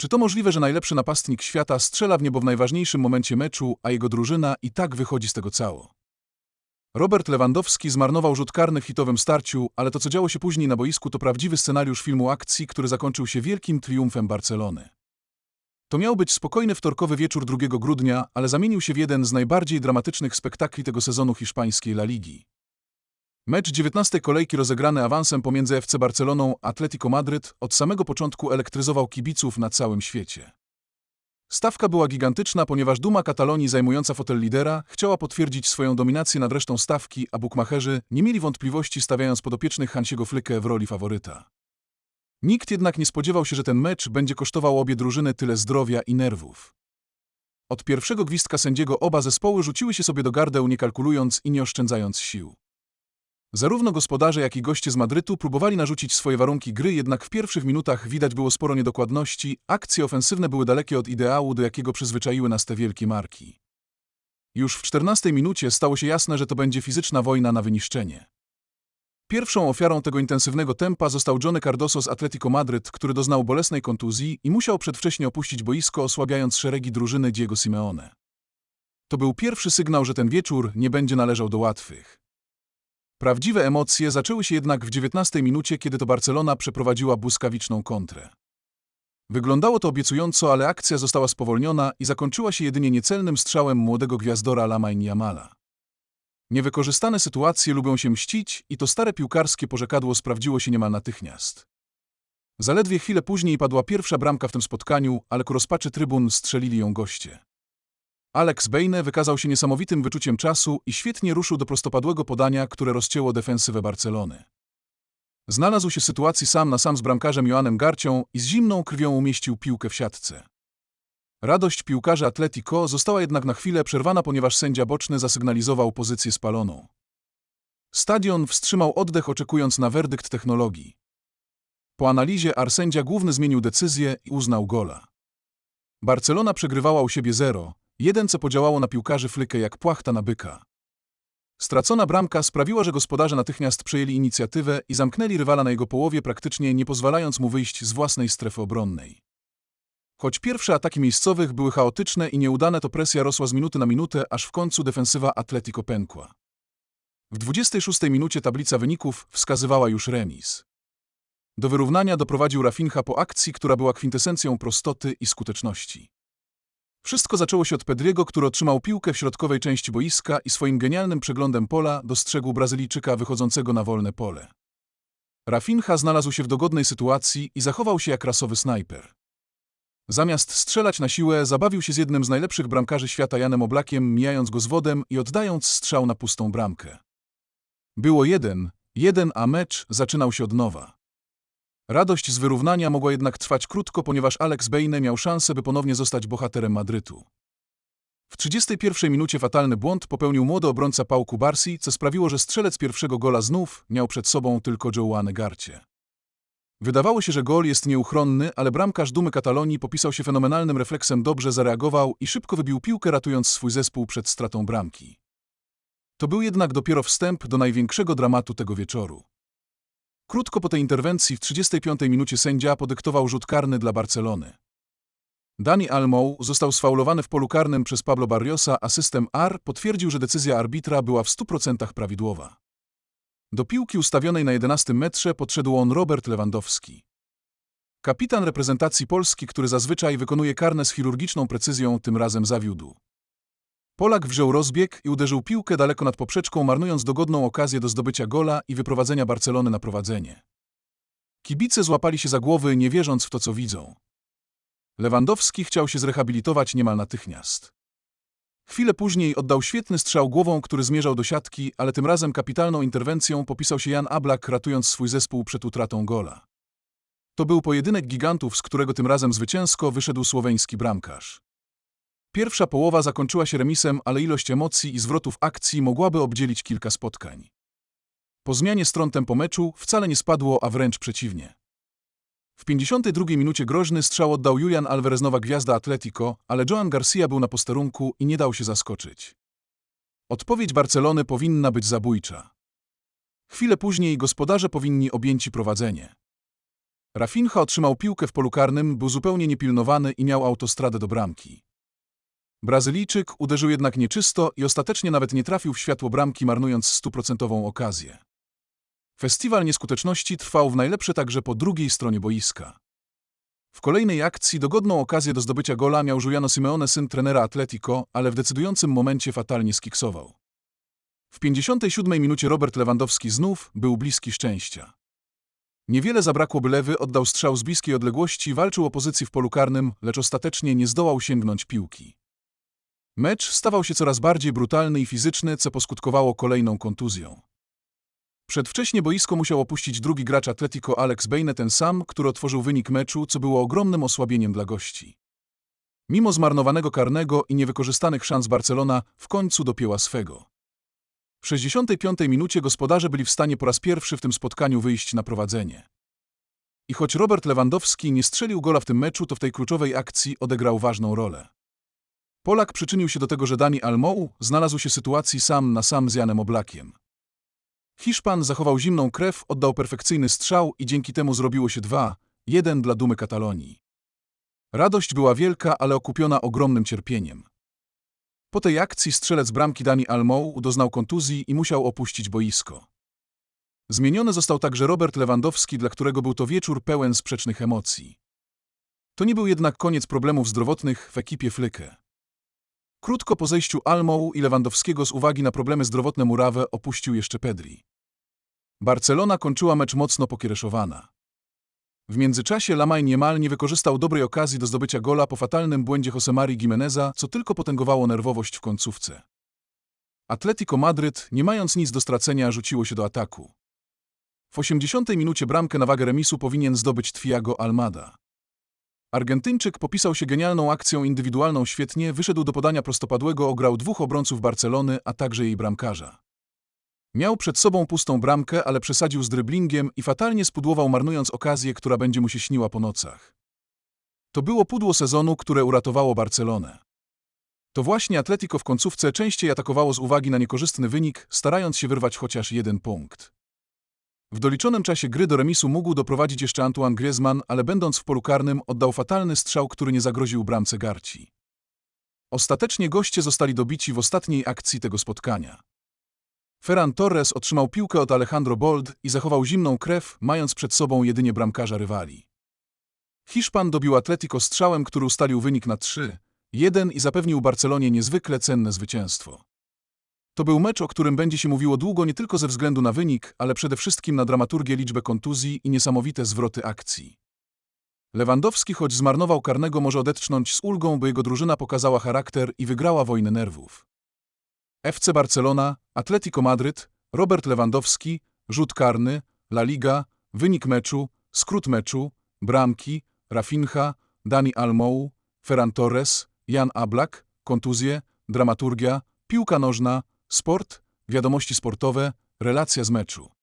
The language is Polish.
Czy to możliwe, że najlepszy napastnik świata strzela w niebo w najważniejszym momencie meczu, a jego drużyna i tak wychodzi z tego cało? Robert Lewandowski zmarnował rzut karny w hitowym starciu, ale to co działo się później na boisku to prawdziwy scenariusz filmu akcji, który zakończył się wielkim triumfem Barcelony. To miał być spokojny wtorkowy wieczór 2 grudnia, ale zamienił się w jeden z najbardziej dramatycznych spektakli tego sezonu hiszpańskiej La Ligi. Mecz 19 kolejki rozegrany awansem pomiędzy FC Barceloną a Atletico Madryt od samego początku elektryzował kibiców na całym świecie. Stawka była gigantyczna, ponieważ duma Katalonii zajmująca fotel lidera chciała potwierdzić swoją dominację nad resztą stawki, a bukmacherzy nie mieli wątpliwości stawiając podopiecznych Hansiego Flykę w roli faworyta. Nikt jednak nie spodziewał się, że ten mecz będzie kosztował obie drużyny tyle zdrowia i nerwów. Od pierwszego gwizdka sędziego oba zespoły rzuciły się sobie do gardeł, nie kalkulując i nie oszczędzając sił. Zarówno gospodarze, jak i goście z Madrytu próbowali narzucić swoje warunki gry, jednak w pierwszych minutach widać było sporo niedokładności, akcje ofensywne były dalekie od ideału, do jakiego przyzwyczaiły nas te wielkie marki. Już w 14 minucie stało się jasne, że to będzie fizyczna wojna na wyniszczenie. Pierwszą ofiarą tego intensywnego tempa został Johnny Cardoso z Atletico Madryt, który doznał bolesnej kontuzji i musiał przedwcześnie opuścić boisko, osłabiając szeregi drużyny Diego Simeone. To był pierwszy sygnał, że ten wieczór nie będzie należał do łatwych. Prawdziwe emocje zaczęły się jednak w 19 minucie, kiedy to Barcelona przeprowadziła błyskawiczną kontrę. Wyglądało to obiecująco, ale akcja została spowolniona i zakończyła się jedynie niecelnym strzałem młodego gwiazdora Lamine Yamala. Niewykorzystane sytuacje lubią się mścić i to stare piłkarskie porzekadło sprawdziło się niemal natychmiast. Zaledwie chwilę później padła pierwsza bramka w tym spotkaniu, ale ku rozpaczy trybun strzelili ją goście. Alex Bejne wykazał się niesamowitym wyczuciem czasu i świetnie ruszył do prostopadłego podania, które rozcięło defensywę Barcelony. Znalazł się w sytuacji sam na sam z bramkarzem Joanem Garcią i z zimną krwią umieścił piłkę w siatce. Radość piłkarza Atletico została jednak na chwilę przerwana, ponieważ sędzia boczny zasygnalizował pozycję spaloną. Stadion wstrzymał oddech oczekując na werdykt technologii. Po analizie arsędzia główny zmienił decyzję i uznał gola. Barcelona przegrywała u siebie 0, jeden co podziałało na piłkarzy Flykę jak płachta na byka. Stracona bramka sprawiła, że gospodarze natychmiast przejęli inicjatywę i zamknęli rywala na jego połowie, praktycznie nie pozwalając mu wyjść z własnej strefy obronnej. Choć pierwsze ataki miejscowych były chaotyczne i nieudane, to presja rosła z minuty na minutę, aż w końcu defensywa Atletico pękła. W 26 minucie tablica wyników wskazywała już remis. Do wyrównania doprowadził Rafinha po akcji, która była kwintesencją prostoty i skuteczności. Wszystko zaczęło się od Pedriego, który otrzymał piłkę w środkowej części boiska i swoim genialnym przeglądem pola dostrzegł Brazylijczyka wychodzącego na wolne pole. Rafinha znalazł się w dogodnej sytuacji i zachował się jak rasowy snajper. Zamiast strzelać na siłę, zabawił się z jednym z najlepszych bramkarzy świata Janem Oblakiem, mijając go z wodem i oddając strzał na pustą bramkę. Było jeden, jeden, a mecz zaczynał się od nowa. Radość z wyrównania mogła jednak trwać krótko, ponieważ Alex Bejne miał szansę, by ponownie zostać bohaterem Madrytu. W 31 minucie fatalny błąd popełnił młody obrońca Pau Kubarsi, co sprawiło, że strzelec pierwszego gola znów miał przed sobą tylko Joanne Garcie. Wydawało się, że gol jest nieuchronny, ale bramkarz Dumy Katalonii popisał się fenomenalnym refleksem, dobrze zareagował i szybko wybił piłkę, ratując swój zespół przed stratą bramki. To był jednak dopiero wstęp do największego dramatu tego wieczoru. Krótko po tej interwencji w 35 minucie sędzia podyktował rzut karny dla Barcelony. Dani Almou został sfaulowany w polu karnym przez Pablo Barriosa, a system AR potwierdził, że decyzja arbitra była w 100% prawidłowa. Do piłki ustawionej na 11 metrze podszedł on Robert Lewandowski. Kapitan reprezentacji Polski, który zazwyczaj wykonuje karne z chirurgiczną precyzją, tym razem zawiódł. Polak wziął rozbieg i uderzył piłkę daleko nad poprzeczką, marnując dogodną okazję do zdobycia gola i wyprowadzenia Barcelony na prowadzenie. Kibice złapali się za głowy, nie wierząc w to, co widzą. Lewandowski chciał się zrehabilitować niemal natychmiast. Chwilę później oddał świetny strzał głową, który zmierzał do siatki, ale tym razem kapitalną interwencją popisał się Jan Ablak, ratując swój zespół przed utratą gola. To był pojedynek gigantów, z którego tym razem zwycięsko wyszedł słoweński bramkarz. Pierwsza połowa zakończyła się remisem, ale ilość emocji i zwrotów akcji mogłaby obdzielić kilka spotkań. Po zmianie stron tempo meczu wcale nie spadło, a wręcz przeciwnie. W 52 minucie groźny strzał oddał Julian Alvarez, nowa gwiazda Atletico, ale Joan Garcia był na posterunku i nie dał się zaskoczyć. Odpowiedź Barcelony powinna być zabójcza. Chwilę później gospodarze powinni objęci prowadzenie. Rafinha otrzymał piłkę w polu karnym, był zupełnie niepilnowany i miał autostradę do bramki. Brazylijczyk uderzył jednak nieczysto i ostatecznie nawet nie trafił w światło bramki, marnując stuprocentową okazję. Festiwal nieskuteczności trwał w najlepsze także po drugiej stronie boiska. W kolejnej akcji dogodną okazję do zdobycia gola miał Juliano Simeone, syn trenera Atletico, ale w decydującym momencie fatalnie skiksował. W 57 minucie Robert Lewandowski znów był bliski szczęścia. Niewiele zabrakło, by lewy oddał strzał z bliskiej odległości, walczył o pozycję w polu karnym, lecz ostatecznie nie zdołał sięgnąć piłki. Mecz stawał się coraz bardziej brutalny i fizyczny, co poskutkowało kolejną kontuzją. Przedwcześnie boisko musiał opuścić drugi gracz Atletico Alex Bejne, ten sam, który otworzył wynik meczu, co było ogromnym osłabieniem dla gości. Mimo zmarnowanego karnego i niewykorzystanych szans Barcelona w końcu dopięła swego. W 65 minucie gospodarze byli w stanie po raz pierwszy w tym spotkaniu wyjść na prowadzenie. I choć Robert Lewandowski nie strzelił gola w tym meczu, to w tej kluczowej akcji odegrał ważną rolę. Polak przyczynił się do tego, że Dani Almou znalazł się w sytuacji sam na sam z Janem Oblakiem. Hiszpan zachował zimną krew, oddał perfekcyjny strzał i dzięki temu zrobiło się 2-1 dla dumy Katalonii. Radość była wielka, ale okupiona ogromnym cierpieniem. Po tej akcji strzelec bramki Dani Almou doznał kontuzji i musiał opuścić boisko. Zmieniony został także Robert Lewandowski, dla którego był to wieczór pełen sprzecznych emocji. To nie był jednak koniec problemów zdrowotnych w ekipie Flyke. Krótko po zejściu Almou i Lewandowskiego z uwagi na problemy zdrowotne Murawę opuścił jeszcze Pedri. Barcelona kończyła mecz mocno pokiereszowana. W międzyczasie Lamaj niemal nie wykorzystał dobrej okazji do zdobycia gola po fatalnym błędzie Josemari Gimeneza, co tylko potęgowało nerwowość w końcówce. Atletico Madryt, nie mając nic do stracenia, rzuciło się do ataku. W 80 minucie bramkę na wagę remisu powinien zdobyć Thiago Almada. Argentyńczyk popisał się genialną akcją indywidualną świetnie, wyszedł do podania prostopadłego, ograł dwóch obrońców Barcelony, a także jej bramkarza. Miał przed sobą pustą bramkę, ale przesadził z dryblingiem i fatalnie spudłował, marnując okazję, która będzie mu się śniła po nocach. To było pudło sezonu, które uratowało Barcelonę. To właśnie Atletico w końcówce częściej atakowało z uwagi na niekorzystny wynik, starając się wyrwać chociaż jeden punkt. W doliczonym czasie gry do remisu mógł doprowadzić jeszcze Antoine Griezmann, ale będąc w polu karnym oddał fatalny strzał, który nie zagroził bramce Garci. Ostatecznie goście zostali dobici w ostatniej akcji tego spotkania. Ferran Torres otrzymał piłkę od Alejandro Bold i zachował zimną krew, mając przed sobą jedynie bramkarza rywali. Hiszpan dobił Atletico strzałem, który ustalił wynik na 3-1 i zapewnił Barcelonie niezwykle cenne zwycięstwo. To był mecz, o którym będzie się mówiło długo nie tylko ze względu na wynik, ale przede wszystkim na dramaturgię, liczbę kontuzji i niesamowite zwroty akcji. Lewandowski, choć zmarnował karnego, może odetchnąć z ulgą, bo jego drużyna pokazała charakter i wygrała wojnę nerwów. FC Barcelona, Atletico Madryt, Robert Lewandowski, rzut karny, La Liga, wynik meczu, skrót meczu, bramki, Rafinha, Dani Almou, Ferran Torres, Jan Ablak, kontuzje, dramaturgia, piłka nożna, sport, wiadomości sportowe, relacja z meczu.